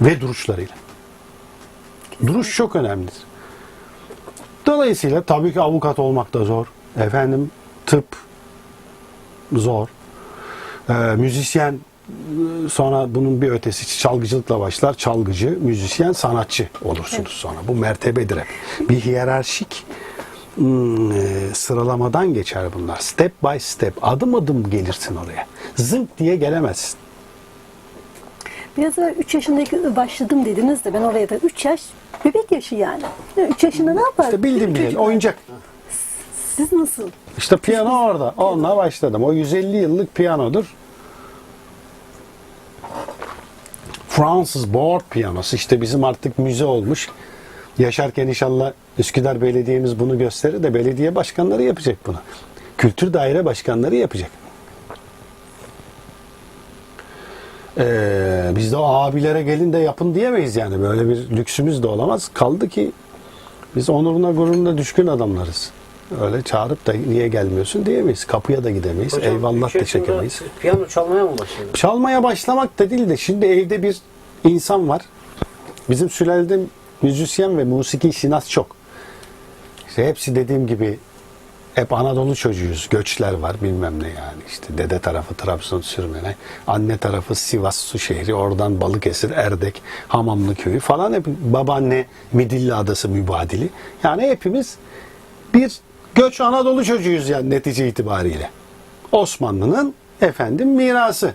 ve duruşlarıyla. Duruş çok önemlidir. Dolayısıyla tabii ki avukat olmak da zor. Efendim tıp zor. Ee, müzisyen e, sonra bunun bir ötesi çalgıcılıkla başlar. Çalgıcı, müzisyen, sanatçı olursunuz sonra. Bu mertebedir hep. Bir hiyerarşik hmm, e, sıralamadan geçer bunlar. Step by step, adım adım gelirsin oraya. Zınk diye gelemezsin. Biraz evvel 3 yaşındaki başladım dediniz de ben oraya da 3 yaş bebek yaşı yani. 3 yaşında ne yapar? İşte bildim bileli. Oyuncak. Siz nasıl? İşte piyano orada. Onunla başladım. O 150 yıllık piyanodur. Fransız board piyanosu işte bizim artık müze olmuş. Yaşarken inşallah Üsküdar Belediye'miz bunu gösterir de belediye başkanları yapacak bunu. Kültür daire başkanları yapacak. Ee, biz de o abilere gelin de yapın diyemeyiz yani. Böyle bir lüksümüz de olamaz. Kaldı ki biz onuruna gururuna düşkün adamlarız. Öyle çağırıp da niye gelmiyorsun diyemeyiz. Kapıya da gidemeyiz. Hocam, Eyvallah üç da çekemeyiz. Piyano çalmaya mı başladın? Çalmaya başlamak da değil de şimdi evde bir insan var. Bizim sülalede müzisyen ve musiki şinas çok. İşte hepsi dediğim gibi hep Anadolu çocuğuyuz. Göçler var bilmem ne yani. İşte dede tarafı Trabzon Sürmene, anne tarafı Sivas Su şehri, oradan Balıkesir, Erdek, Hamamlı köyü falan hep babaanne Midilli Adası mübadili. Yani hepimiz bir göç Anadolu çocuğuyuz yani netice itibariyle. Osmanlı'nın efendim mirası.